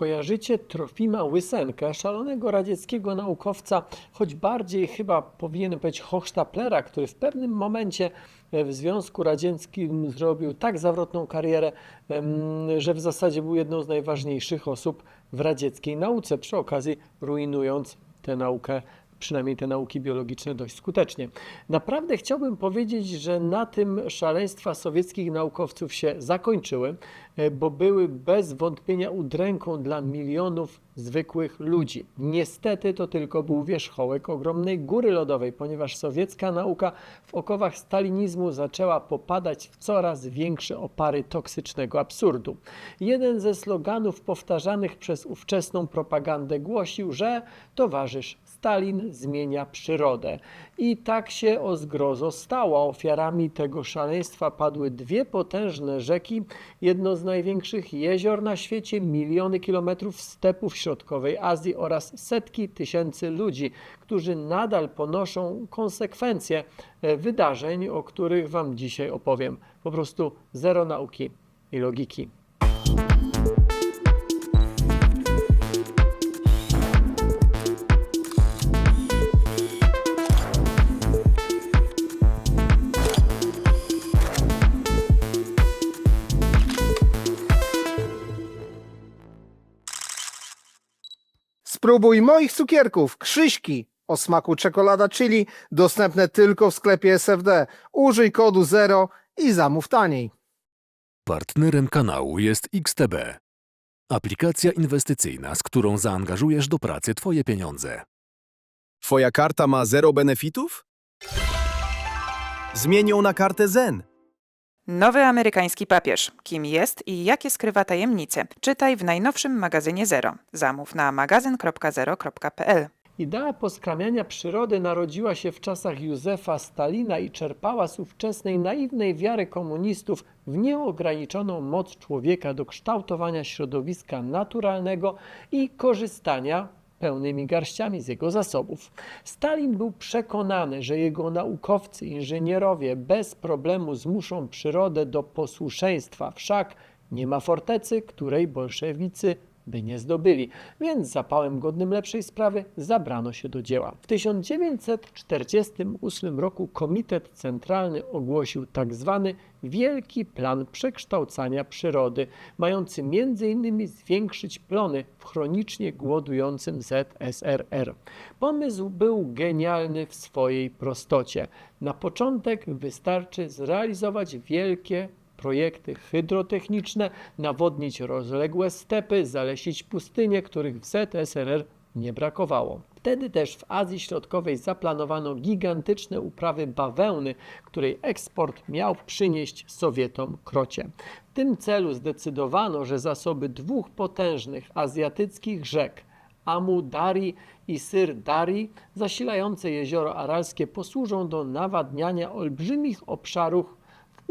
kojarzycie? Trofima Łysenkę, szalonego radzieckiego naukowca, choć bardziej chyba powinienem powiedzieć Hochstaplera, który w pewnym momencie e, w Związku Radzieckim zrobił tak zawrotną karierę, że w zasadzie był jedną z najważniejszych osób w radzieckiej nauce, przy okazji ruinując tę naukę przynajmniej te nauki biologiczne dość skutecznie. Naprawdę chciałbym powiedzieć, że na tym szaleństwa sowieckich naukowców się zakończyły, e, bo były bez wątpienia udręką dla milionów zwykłych ludzi. Niestety to tylko był wierzchołek ogromnej góry lodowej, ponieważ sowiecka nauka w okowach stalinizmu zaczęła popadać w coraz większe opary toksycznego absurdu. Jeden ze sloganów powtarzanych przez ówczesną propagandę głosił, że towarzysz Stalin zmienia przyrodę. I tak się o zgrozo stało. Ofiarami tego szaleństwa padły dwie potężne rzeki, jedno z największych jezior na świecie, miliony kilometrów stepów środkowej Azji oraz setki tysięcy ludzi, którzy nadal ponoszą konsekwencje wydarzeń, o których Wam dzisiaj opowiem. Po prostu zero nauki i logiki. Spróbuj moich cukierków, Krzyśki, o smaku czekolada chili, dostępne tylko w sklepie SFD. Użyj kodu 0 i zamów taniej. Partnerem kanału jest XTB. Aplikacja inwestycyjna, z którą zaangażujesz do pracy Twoje pieniądze. Twoja karta ma zero benefitów? Zmień ją na kartę Zen. Nowy amerykański papież. Kim jest i jakie skrywa tajemnice? Czytaj w najnowszym magazynie Zero. Zamów na magazyn.zero.pl. Idea poskramiania przyrody narodziła się w czasach Józefa Stalina i czerpała z ówczesnej naiwnej wiary komunistów w nieograniczoną moc człowieka do kształtowania środowiska naturalnego i korzystania pełnymi garściami z jego zasobów. Stalin był przekonany, że jego naukowcy, inżynierowie bez problemu zmuszą przyrodę do posłuszeństwa, wszak nie ma fortecy, której bolszewicy by nie zdobyli, więc zapałem godnym lepszej sprawy zabrano się do dzieła. W 1948 roku Komitet Centralny ogłosił tak zwany Wielki Plan Przekształcania Przyrody, mający m.in. zwiększyć plony w chronicznie głodującym ZSRR. Pomysł był genialny w swojej prostocie. Na początek wystarczy zrealizować wielkie projekty hydrotechniczne, nawodnić rozległe stepy, zalesić pustynie, których w ZSRR nie brakowało. Wtedy też w Azji Środkowej zaplanowano gigantyczne uprawy bawełny, której eksport miał przynieść Sowietom krocie. W tym celu zdecydowano, że zasoby dwóch potężnych azjatyckich rzek Amu Dari i Syr Dari, zasilające jezioro Aralskie, posłużą do nawadniania olbrzymich obszarów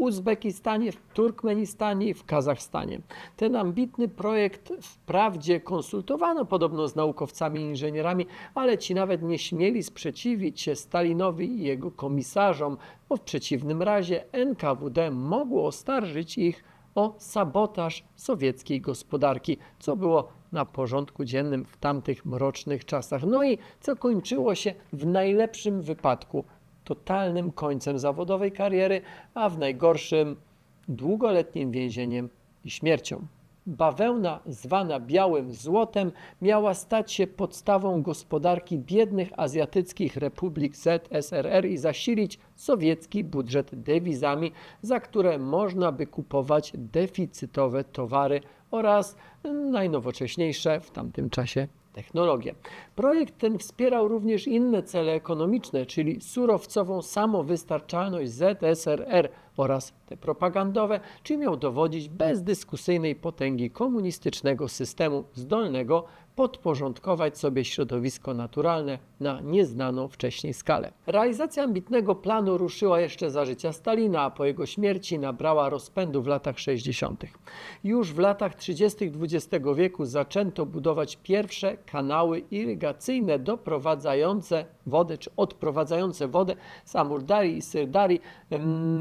Uzbekistanie, w Turkmenistanie i w Kazachstanie. Ten ambitny projekt wprawdzie konsultowano podobno z naukowcami i inżynierami, ale ci nawet nie śmieli sprzeciwić się Stalinowi i jego komisarzom, bo w przeciwnym razie NKWD mogło oskarżyć ich o sabotaż sowieckiej gospodarki, co było na porządku dziennym w tamtych mrocznych czasach. No i co kończyło się w najlepszym wypadku totalnym końcem zawodowej kariery, a w najgorszym długoletnim więzieniem i śmiercią. Bawełna, zwana białym złotem, miała stać się podstawą gospodarki biednych azjatyckich republik ZSRR i zasilić sowiecki budżet dewizami, za które można by kupować deficytowe towary oraz najnowocześniejsze w tamtym czasie technologie. Projekt ten wspierał również inne cele ekonomiczne, czyli surowcową samowystarczalność ZSRR oraz te propagandowe, czyli miał dowodzić bezdyskusyjnej potęgi komunistycznego systemu zdolnego podporządkować sobie środowisko naturalne na nieznaną wcześniej skalę. Realizacja ambitnego planu ruszyła jeszcze za życia Stalina, a po jego śmierci nabrała rozpędu w latach 60. Już w latach 30. XX wieku zaczęto budować pierwsze kanały irygacyjne doprowadzające wodę, czy odprowadzające wodę z Amurdarii i Syrdarii, em,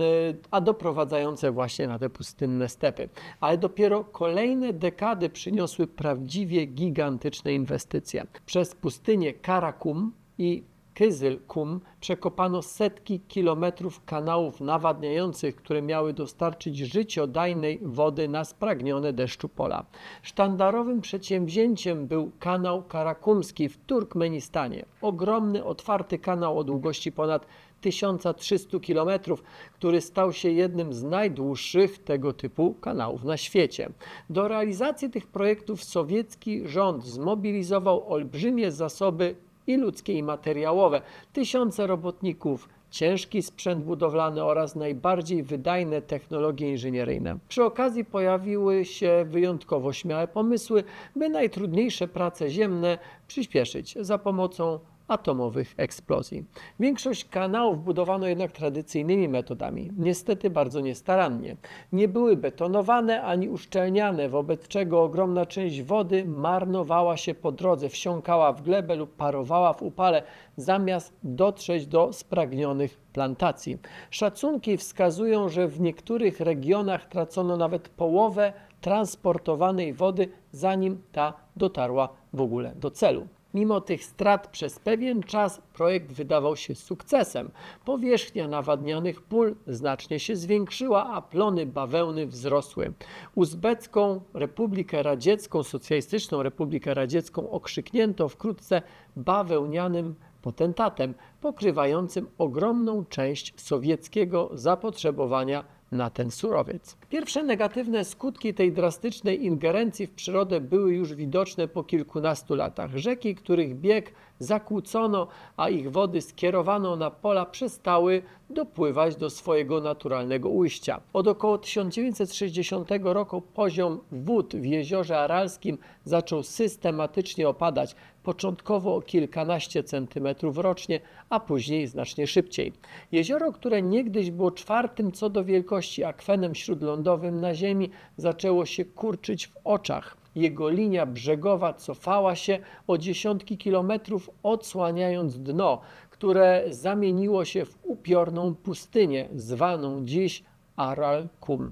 a doprowadzające właśnie na te pustynne stepy. Ale dopiero kolejne dekady przyniosły prawdziwie gigantyczne inwestycje. Przez pustynię Karakum i Kyzylkum przekopano setki kilometrów kanałów nawadniających, które miały dostarczyć życiodajnej wody na spragnione deszczu pola. Sztandarowym przedsięwzięciem był kanał karakumski w Turkmenistanie. Ogromny, otwarty kanał o długości ponad 1300 km, który stał się jednym z najdłuższych tego typu kanałów na świecie. Do realizacji tych projektów sowiecki rząd zmobilizował olbrzymie zasoby i ludzkie, i materiałowe, tysiące robotników, ciężki sprzęt budowlany oraz najbardziej wydajne technologie inżynieryjne. Przy okazji pojawiły się wyjątkowo śmiałe pomysły, by najtrudniejsze prace ziemne przyspieszyć za pomocą atomowych eksplozji. Większość kanałów budowano jednak tradycyjnymi metodami, niestety bardzo niestarannie. Nie były betonowane ani uszczelniane, wobec czego ogromna część wody marnowała się po drodze, wsiąkała w glebę lub parowała w upale, zamiast dotrzeć do spragnionych plantacji. Szacunki wskazują, że w niektórych regionach tracono nawet połowę transportowanej wody, zanim ta dotarła w ogóle do celu. Mimo tych strat przez pewien czas projekt wydawał się sukcesem. Powierzchnia nawadnianych pól znacznie się zwiększyła, a plony bawełny wzrosły. Uzbecką Republikę Radziecką, Socjalistyczną Republikę Radziecką okrzyknięto wkrótce bawełnianym potentatem, pokrywającym ogromną część sowieckiego zapotrzebowania na ten surowiec. Pierwsze negatywne skutki tej drastycznej ingerencji w przyrodę były już widoczne po kilkunastu latach. Rzeki, których bieg zakłócono, a ich wody skierowano na pola, przestały dopływać do swojego naturalnego ujścia. Od około 1960 roku poziom wód w jeziorze Aralskim zaczął systematycznie opadać, początkowo o kilkanaście centymetrów rocznie, a później znacznie szybciej. Jezioro, które niegdyś było czwartym co do wielkości akwenem śródlądowym na Ziemi, zaczęło się kurczyć w oczach. Jego linia brzegowa cofała się o dziesiątki kilometrów, odsłaniając dno, które zamieniło się w upiorną pustynię, zwaną dziś Aral Kum.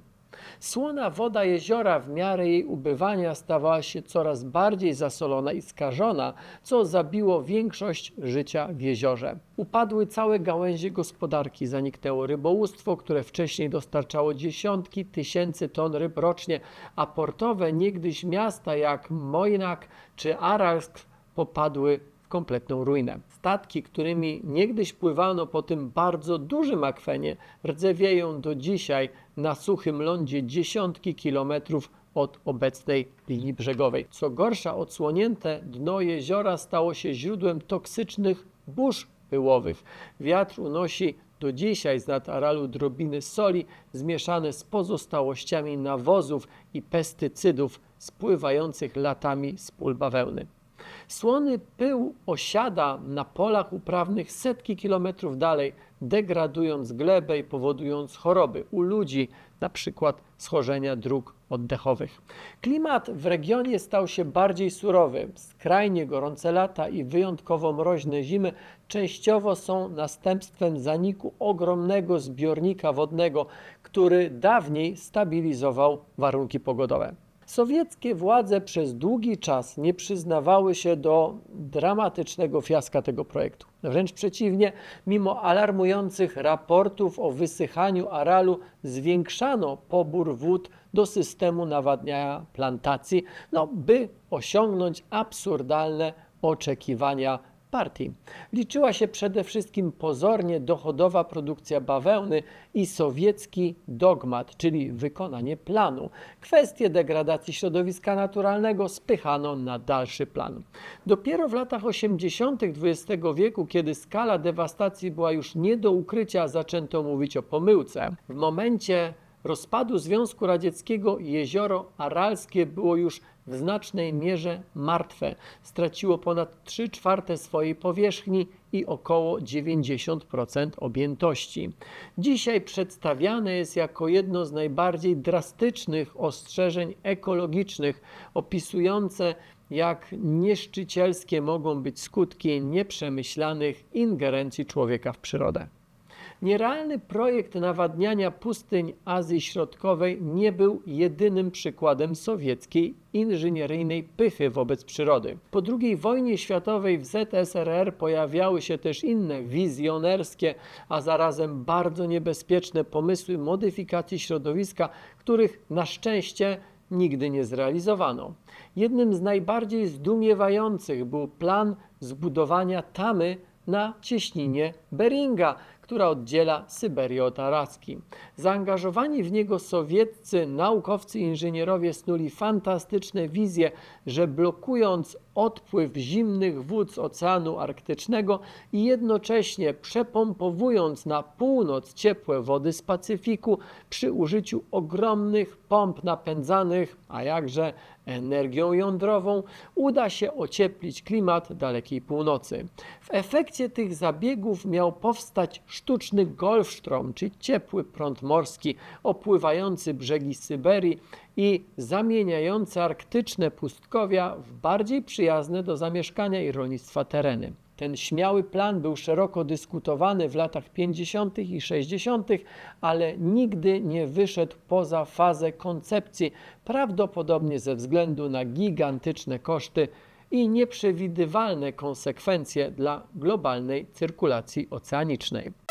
Słona woda jeziora w miarę jej ubywania stawała się coraz bardziej zasolona i skażona, co zabiło większość życia w jeziorze. Upadły całe gałęzie gospodarki, zaniknęło rybołówstwo, które wcześniej dostarczało dziesiątki tysięcy ton ryb rocznie, a portowe niegdyś miasta jak Mojnak czy Aralsk popadły w kompletną ruinę. Statki, którymi niegdyś pływano po tym bardzo dużym akwenie, rdzewieją do dzisiaj na suchym lądzie dziesiątki kilometrów od obecnej linii brzegowej. Co gorsza, odsłonięte dno jeziora stało się źródłem toksycznych burz pyłowych. Wiatr unosi do dzisiaj z nad Aralu drobiny soli zmieszane z pozostałościami nawozów i pestycydów spływających latami z pól bawełny. Słony pył osiada na polach uprawnych setki kilometrów dalej, degradując glebę i powodując choroby u ludzi, na przykład schorzenia dróg oddechowych. Klimat w regionie stał się bardziej surowy. Skrajnie gorące lata i wyjątkowo mroźne zimy częściowo są następstwem zaniku ogromnego zbiornika wodnego, który dawniej stabilizował warunki pogodowe. Sowieckie władze przez długi czas nie przyznawały się do dramatycznego fiaska tego projektu. Wręcz przeciwnie, mimo alarmujących raportów o wysychaniu Aralu, zwiększano pobór wód do systemu nawadniania plantacji, no, by osiągnąć absurdalne oczekiwania partii. Liczyła się przede wszystkim pozornie dochodowa produkcja bawełny i sowiecki dogmat, czyli wykonanie planu. Kwestie degradacji środowiska naturalnego spychano na dalszy plan. Dopiero w latach 80. XX wieku, kiedy skala dewastacji była już nie do ukrycia, zaczęto mówić o pomyłce. W momencie rozpadu Związku Radzieckiego jezioro Aralskie było już w znacznej mierze martwe. Straciło ponad 3 czwarte swojej powierzchni i około 90% objętości. Dzisiaj przedstawiane jest jako jedno z najbardziej drastycznych ostrzeżeń ekologicznych, opisujące jak nieszczycielskie mogą być skutki nieprzemyślanych ingerencji człowieka w przyrodę. Nierealny projekt nawadniania pustyń Azji Środkowej nie był jedynym przykładem sowieckiej inżynieryjnej pychy wobec przyrody. Po II wojnie światowej w ZSRR pojawiały się też inne wizjonerskie, a zarazem bardzo niebezpieczne pomysły modyfikacji środowiska, których na szczęście nigdy nie zrealizowano. Jednym z najbardziej zdumiewających był plan zbudowania tamy na cieśninie Beringa, która oddziela Syberię od Alaski. Zaangażowani w niego sowieccy naukowcy i inżynierowie snuli fantastyczne wizje, że blokując odpływ zimnych wód z Oceanu Arktycznego i jednocześnie przepompowując na północ ciepłe wody z Pacyfiku przy użyciu ogromnych pomp napędzanych, a jakże energią jądrową, uda się ocieplić klimat dalekiej północy. W efekcie tych zabiegów miał powstać sztuczny Golfstrom, czyli ciepły prąd morski opływający brzegi Syberii i zamieniający arktyczne pustkowia w bardziej przyjazne do zamieszkania i rolnictwa tereny. Ten śmiały plan był szeroko dyskutowany w latach 50. i 60., ale nigdy nie wyszedł poza fazę koncepcji, prawdopodobnie ze względu na gigantyczne koszty i nieprzewidywalne konsekwencje dla globalnej cyrkulacji oceanicznej.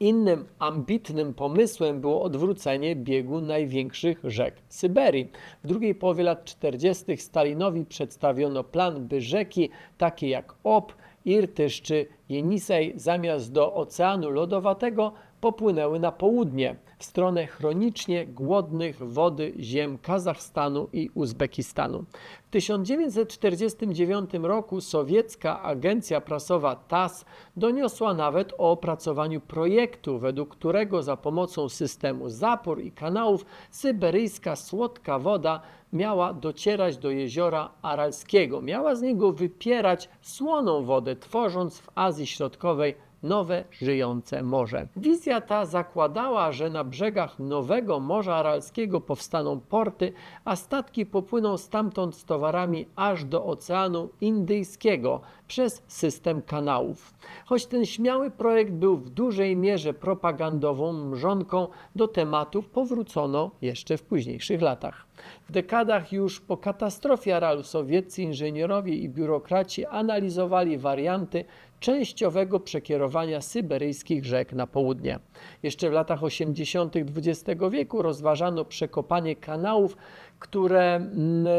Innym ambitnym pomysłem było odwrócenie biegu największych rzek Syberii. W drugiej połowie lat 40. Stalinowi przedstawiono plan, by rzeki takie jak Ob, Irtysz czy Jenisej zamiast do Oceanu Lodowatego popłynęły na południe, w stronę chronicznie głodnych wody ziem Kazachstanu i Uzbekistanu. W 1949 roku sowiecka agencja prasowa TASS doniosła nawet o opracowaniu projektu, według którego za pomocą systemu zapór i kanałów syberyjska słodka woda miała docierać do jeziora Aralskiego. Miała z niego wypierać słoną wodę, tworząc w Azji Środkowej nowe żyjące morze. Wizja ta zakładała, że na brzegach nowego Morza Aralskiego powstaną porty, a statki popłyną stamtąd z towarami aż do Oceanu Indyjskiego przez system kanałów. Choć ten śmiały projekt był w dużej mierze propagandową mrzonką, do tematów powrócono jeszcze w późniejszych latach. W dekadach już po katastrofie Aralu sowieccy inżynierowie i biurokraci analizowali warianty częściowego przekierowania syberyjskich rzek na południe. Jeszcze w latach 80. XX wieku rozważano przekopanie kanałów, które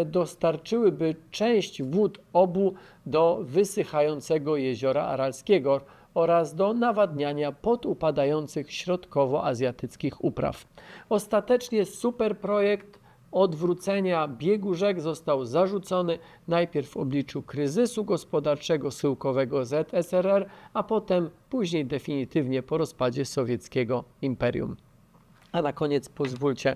dostarczyłyby część wód obu do wysychającego jeziora Aralskiego oraz do nawadniania podupadających środkowoazjatyckich upraw. Ostatecznie superprojekt odwrócenia biegu rzek został zarzucony najpierw w obliczu kryzysu gospodarczego schyłkowego ZSRR, a potem później definitywnie po rozpadzie sowieckiego imperium. A na koniec pozwólcie,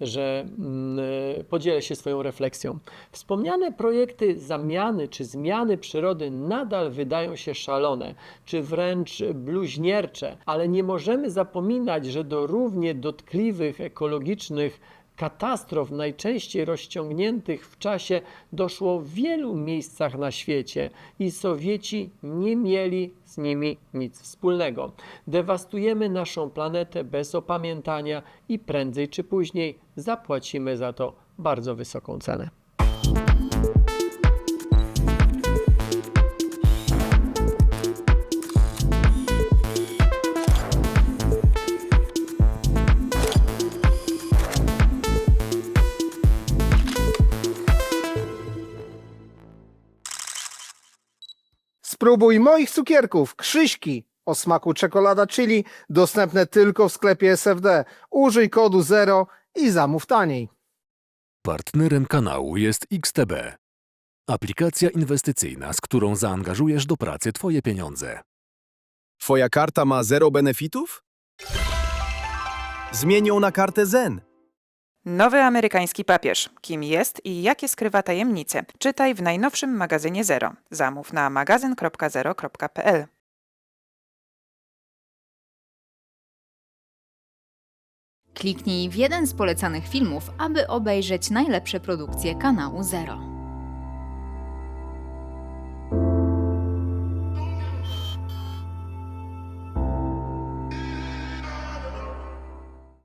że mm, e, podzielę się swoją refleksją. Wspomniane projekty zamiany czy zmiany przyrody nadal wydają się szalone, czy wręcz bluźniercze, ale nie możemy zapominać, że do równie dotkliwych ekologicznych katastrof, najczęściej rozciągniętych w czasie, doszło w wielu miejscach na świecie i Sowieci nie mieli z nimi nic wspólnego. Dewastujemy naszą planetę bez opamiętania i prędzej czy później zapłacimy za to bardzo wysoką cenę. Spróbuj moich cukierków, Krzyśki o smaku czekolada chili, dostępne tylko w sklepie SFD. Użyj kodu 0 i zamów taniej. Partnerem kanału jest XTB. Aplikacja inwestycyjna, z którą zaangażujesz do pracy Twoje pieniądze. Twoja karta ma zero benefitów? Zmień ją na kartę Zen. Nowy amerykański papież. Kim jest i jakie skrywa tajemnice? Czytaj w najnowszym magazynie Zero. Zamów na magazyn.zero.pl. Kliknij w jeden z polecanych filmów, aby obejrzeć najlepsze produkcje kanału Zero.